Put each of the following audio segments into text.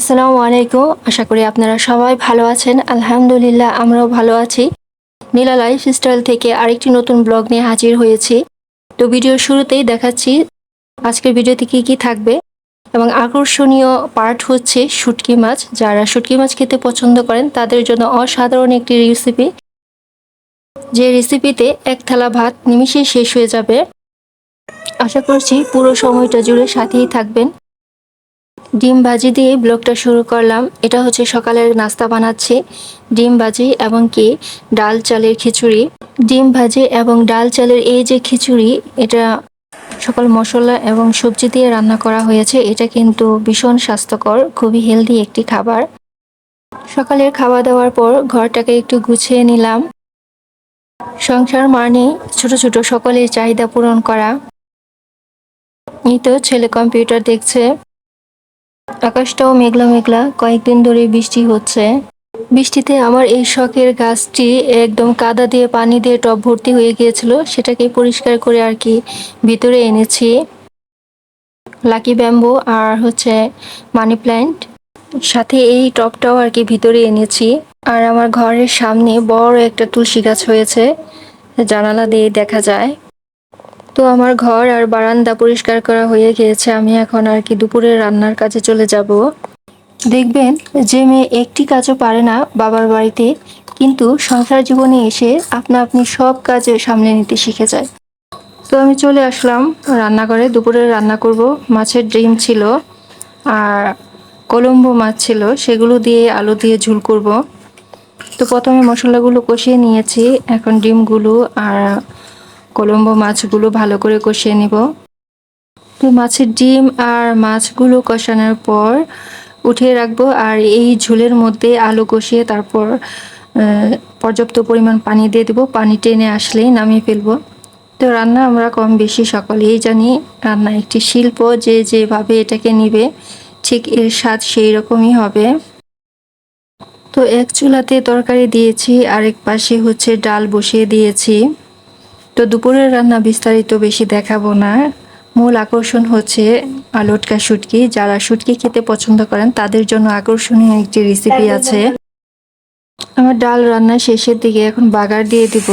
আসসালামু আলাইকুম। আশা করি আপনারা সবাই ভালো আছেন। আলহামদুলিল্লাহ, আমরাও ভালো আছি। নীলা লাইফ স্টাইল থেকে আরেকটি নতুন ব্লগ নিয়ে হাজির হয়েছি। তো ভিডিওর শুরুতেই দেখাচ্ছি আজকের ভিডিওতে কি কি থাকবে এবং আকর্ষণীয় পার্ট হচ্ছে শুটকি মাছ। যারা শুটকি মাছ খেতে পছন্দ করেন, তাদের জন্য অসাধারণ একটি রেসিপি যে রেসিপিতে এক থালা ভাত নিমিশেই শেষ হয়ে যাবে। আশা করছি পুরো সময়টা জুড়ে সাথেই থাকবেন। ডিম ভাজি দিয়ে ব্লগটা শুরু করলাম। এটা হচ্ছে সকালের নাস্তা বানাচ্ছি। ডিম ভাজি এবং কি? ডাল চালের খিচুড়ি। ডিম ভাজি এবং ডাল চালের এই যে খিচুড়ি, এটা সকল মশলা এবং সবজি দিয়ে রান্না করা হয়েছে। এটা কিন্তু ভীষণ স্বাস্থ্যকর, খুবই হেলদি একটি খাবার। সকালের খাওয়া দাওয়ার পর ঘরটাকে একটু গুছিয়ে নিলাম। সংসার মানে ছোট ছোট সকলের চাহিদা পূরণ করা। এই তো ছেলে কম্পিউটার দেখছে। আকাশটাও মেঘলা মেঘলা, কয়েকদিন ধরে বৃষ্টি হচ্ছে। বৃষ্টিতে আমার এই শখের গাছটি একদম কাদা দিয়ে পানি দিয়ে টব ভর্তি হয়ে গিয়েছিল, সেটাকে পরিষ্কার করে আর কি ভিতরে এনেছি। লাকি ব্যাম্বু আর হচ্ছে মানি প্ল্যান্ট, সাথে এই টবটাও আর কি ভিতরে এনেছি। আর আমার ঘরের সামনে বড় একটা তুলসী গাছ হয়েছে, জানালা দিয়ে দেখা যায়। তো আমার ঘর আর বারান্দা পরিষ্কার করা হয়ে গিয়েছে। আমি এখন আর কি দুপুরের রান্নার কাজে চলে যাব। দেখবেন যে মেয়ে একটি কাজও পারে না বাবার বাড়িতে, কিন্তু সংসার জীবনে এসে আপনা আপনি সব কাজে সামলে নিতে শিখে যায়। তো আমি চলে আসলাম রান্নাঘরে। দুপুরে রান্না করব। মাছের ডিম ছিল আর কলম্বো মাছ ছিল। সেগুলো দিয়ে আলু দিয়ে ঝুল করব। তো প্রথমে মশলাগুলো কষিয়ে নিয়েছি। এখন ডিমগুলো আর কলম্বো মাছগুলো ভালো করে কষিয়ে নিব। তো মাছের ডিম আর মাছগুলো কষানোর পর উঠিয়ে রাখব আর এই ঝোলের মধ্যে আলু কষিয়ে তারপর পর্যাপ্ত পরিমাণ পানি দিয়ে দেবো। পানি টেনে আসলেই নামিয়ে ফেলব। তো রান্না আমরা কম বেশি সকলেই জানি, রান্না একটি শিল্প যে যেভাবে এটাকে নিবে, ঠিক এর স্বাদ সেই রকমই হবে। তো এক চুলাতে তরকারি দিয়েছি, আরেক পাশে হচ্ছে ডাল বসিয়ে দিয়েছি। তো দুপুরের রান্না বিস্তারিত বেশি দেখাবো না। মূল আকর্ষণ হচ্ছে লটকা শুটকি। যারা শুটকি খেতে পছন্দ করেন, তাদের জন্য আকর্ষণীয় একটি রেসিপি আছে। আমার ডাল রান্না শেষের দিকে এখন বাগার দিয়ে দিব।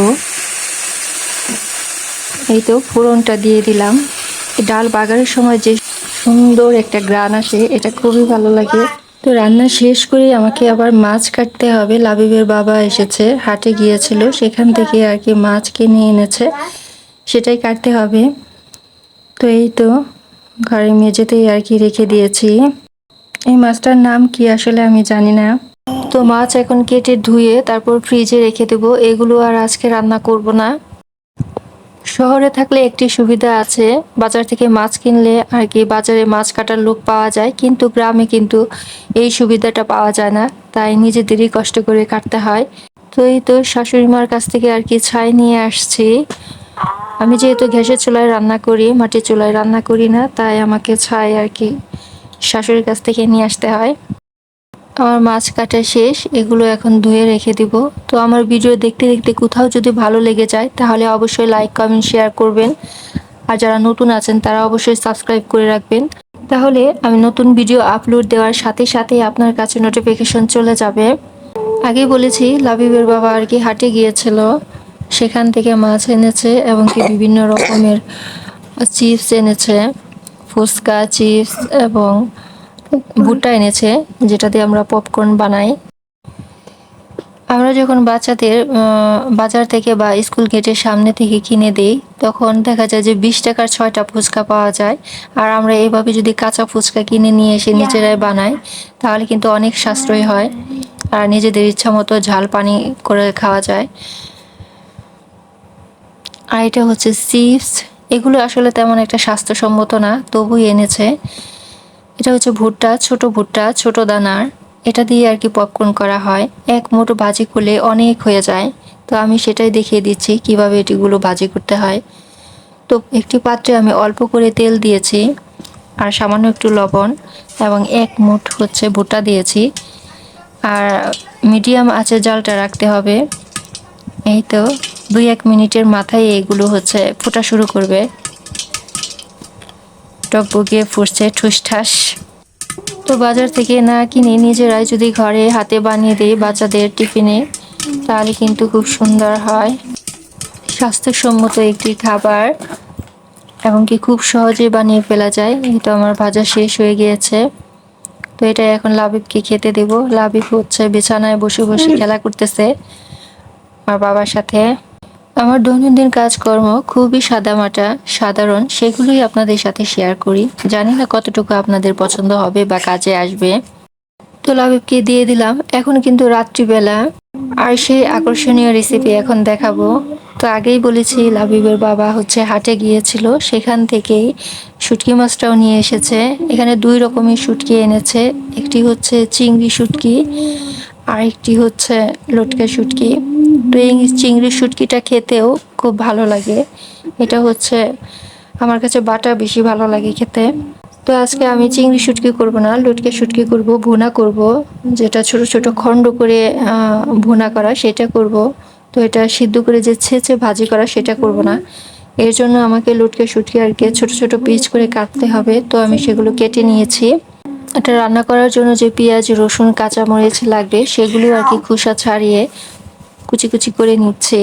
এই তো ফোড়নটা দিয়ে দিলাম। ডাল বাগারের সময় যে সুন্দর একটা গ্রান আসে, এটা খুবই ভালো লাগে। তো রান্না শেষ করে আমাকে আবার মাছ কাটতে হবে। লাবিবের বাবা এসেছে, হাটে গিয়েছিল, সেখান থেকে আর কি মাছ কিনে এনেছে, সেটাই কাটতে হবে। তো এই তো ঘরে মেঝেতেই আর কি রেখে দিয়েছি। এই মাছটার নাম কি আসলে আমি জানি না। তো মাছ এখন কেটে ধুয়ে তারপর ফ্রিজে রেখে দেবো। এগুলো আর আজকে রান্না করব না। শহরে থাকলে একটি সুবিধা আছে, বাজার থেকে মাছ কিনলে আর কি বাজারে মাছ কাটার লোক পাওয়া যায়, কিন্তু গ্রামে কিন্তু এই সুবিধাটা পাওয়া যায় না, তাই নিজেদেরই কষ্ট করে কাটতে হয়। তো এই তো শাশুড়ি মার কাছ থেকে আর কি ছাই নিয়ে আসছি। আমি যেহেতু গ্যাসের চুলায় রান্না করি, মাটির চুলায় রান্না করি না, তাই আমাকে ছাই আর কি শাশুড়ির কাছ থেকে নিয়ে আসতে হয়। আমার মাছ কাটা শেষ, এগুলো এখন ধুয়ে রেখে দিব। তো আমার ভিডিও দেখতে দেখতে কোথাও যদি ভালো লেগে যায়, তাহলে অবশ্যই লাইক কমেন্ট শেয়ার করবেন। আর যারা নতুন আছেন, তারা অবশ্যই সাবস্ক্রাইব করে রাখবেন। তাহলে আমি নতুন ভিডিও আপলোড দেওয়ার সাথে সাথে আপনার কাছে নোটিফিকেশন চলে যাবে। আগে বলেছি, লাবিবের বাবা আর কি হাটে গিয়েছিল। সেখান থেকে মাছ এনেছে এবং কি বিভিন্ন রকমের চিপস এনেছে। ফুচকা চিপস এবং ভুট্টা এনেছে যেটা দিয়ে আমরা পপকর্ন বানাই। আমরা যখন বাচ্চাদের বাজার থেকে বা স্কুল গেটের সামনে থেকে কিনে দিই তখন দেখা যায় যে বিশ টাকার ছয়টা ফুচকা পাওয়া যায়। আর আমরা এইভাবে যদি কাঁচা ফুচকা কিনে নিয়ে এসে নিজেরাই বানাই তাহলে কিন্তু অনেক সাশ্রয় হয়। আর নিজেদের ইচ্ছা মতো ঝাল পানি করে খাওয়া যায়। আর এটা হচ্ছে চিপস। এগুলো আসলে তেমন একটা স্বাস্থ্যসম্মত না তবুই এনেছে। এটা হচ্ছে ভুট্টা, ছোট ভুট্টা, ছোট দানার। এটা দিয়ে আর কি পপকর্ন করা হয়। এক মুঠো ভাজি করলে অনেক হয়ে যায়। তো আমি সেটাই দেখিয়ে দিচ্ছি কীভাবে এটিগুলো ভাজি করতে হয়। তো একটি পাত্রে আমি অল্প করে তেল দিয়েছি আর সামান্য একটু লবণ এবং এক মুঠ হচ্ছে ভুট্টা দিয়েছি। আর মিডিয়াম আছে জালটা রাখতে হবে। এই তো দুই এক মিনিটের মাথায় এইগুলো হচ্ছে ফোটা শুরু করবে। টকবগিয়ে ফুটছে ঠুসঠাস। তো বাজার থেকে না কিনে নিজেরাই যদি ঘরে হাতে বানিয়ে দিই বাচ্চাদের টিফিনে তাহলে কিন্তু খুব সুন্দর হয়। স্বাস্থ্যসম্মত একটি খাবার এবং কি খুব সহজে বানিয়ে ফেলা যায়। এই তো আমার ভাজা শেষ হয়ে গিয়েছে। তো এটা এখন লাবিবকে খেতে দেব। লাবিব হচ্ছে বিছানায় বসে বসে খেলা করতেছে। আমার বাবার সাথে। আমার দৈনন্দিন কাজকর্ম খুবই সাদামাটা, সাধারণ, সেগুলোই আপনাদের সাথে শেয়ার করি। জানি না কতটুকু আপনাদের পছন্দ হবে বা কাজে আসবে। তো লাবিবকে দিয়ে দিলাম। এখন কিন্তু রাত্রিবেলা। আর সেই আকর্ষণীয় রেসিপি এখন দেখাবো। তো আগেই বলেছি, লাবিবের বাবা হচ্ছে হাটে গিয়েছিল। সেখান থেকেই শুটকি মাছটাও নিয়ে এসেছে। এখানে দুই রকমের শুটকি এনেছে। একটি হচ্ছে চিংড়ি শুটকি আর একটি হচ্ছে লটকা শুটকি। তো এই চিংড়ি শুটকিটা খেতেও খুব ভালো লাগে। এটা হচ্ছে আমার কাছে বাটা বেশি ভালো লাগে খেতে। তো আজকে আমি চিংড়ি শুটকি করব না, লুটকে শুটকি করব, ভুনা করব, যেটা ছোট ছোট খণ্ড করে ভুনা করা সেটা করব। তো এটা সিদ্ধ করে যে ছেঁচে ভাজি করা সেটা করব না। এর জন্য আমাকে লুটকে শুটকি আর কি ছোট ছোট পিস করে কাটতে হবে। তো আমি সেগুলো কেটে নিয়েছি। এটা রান্না করার জন্য যে পেঁয়াজ, রসুন, কাঁচামরিচ লাগবে সেগুলো আর কি খোসা ছাড়িয়ে কুচি কুচি করে নিচ্ছে।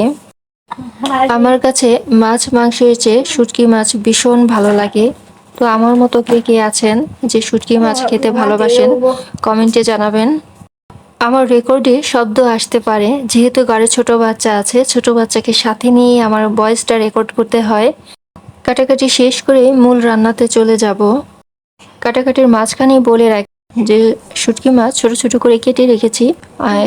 আমার কাছে মাছ মাংসের চেয়ে শুটকি মাছ ভীষণ ভালো লাগে। তো আমার মতো কে কে আছেন যে শুটকি মাছ খেতে ভালোবাসেন, কমেন্টে জানাবেন। আমার রেকর্ডে শব্দ আসতে পারে, যেহেতু ঘরে ছোট বাচ্চা আছে, ছোট বাচ্চাকে সাথে নিয়ে আমার ভয়েসটা রেকর্ড করতে হয়। কাটাকাটি শেষ করে মূল রান্নাতে চলে যাব। কাটাকাটির মাঝখানেই বলে রাখি যে শুটকি মাছ ছোট ছোট করে কেটে রেখেছি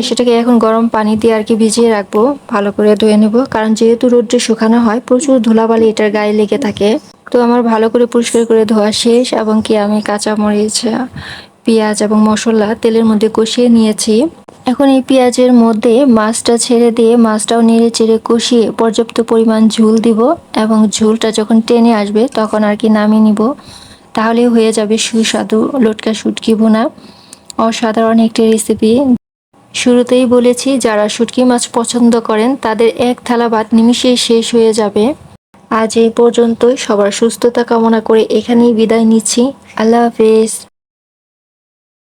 সেটাকে এখন গরম পানি দিয়ে আর কি ভিজিয়ে রাখব, ভালো করে ধুয়ে নেব। কারণ যেহেতু রোদ্রে শুকানো হয়, প্রচুর ধুলাবালি এটার গায়ে লেগে থাকে। তো আমার ভালো করে পরিষ্কার করে ধোয়া শেষ, এবং কি আমি কাঁচামরিচ, পেঁয়াজ এবং মশলা তেলের মধ্যে কষিয়ে নিয়েছি। এখন এই পেঁয়াজের মধ্যে মাছটা ছেড়ে দিয়ে মাছটাও নেড়ে চেড়ে কষিয়ে পর্যাপ্ত পরিমাণ ঝোল দিব, এবং ঝোলটা যখন টেনে আসবে তখন আর কি নামিয়ে নিব। তাহলে হয়ে যাবে সুস্বাদু লটকা শুটকি বোনা অসাধারণ একটি রেসিপি শুরুতেই বলেছি, যারা শুটকি মাছ পছন্দ করেন, তাদের এক থালা ভাত নিমিশেই শেষ হয়ে যাবে। আজ এই পর্যন্তই। সবার সুস্থতা কামনা করে এখানেই বিদায় নিচ্ছি। আল্লাহ হাফেজ।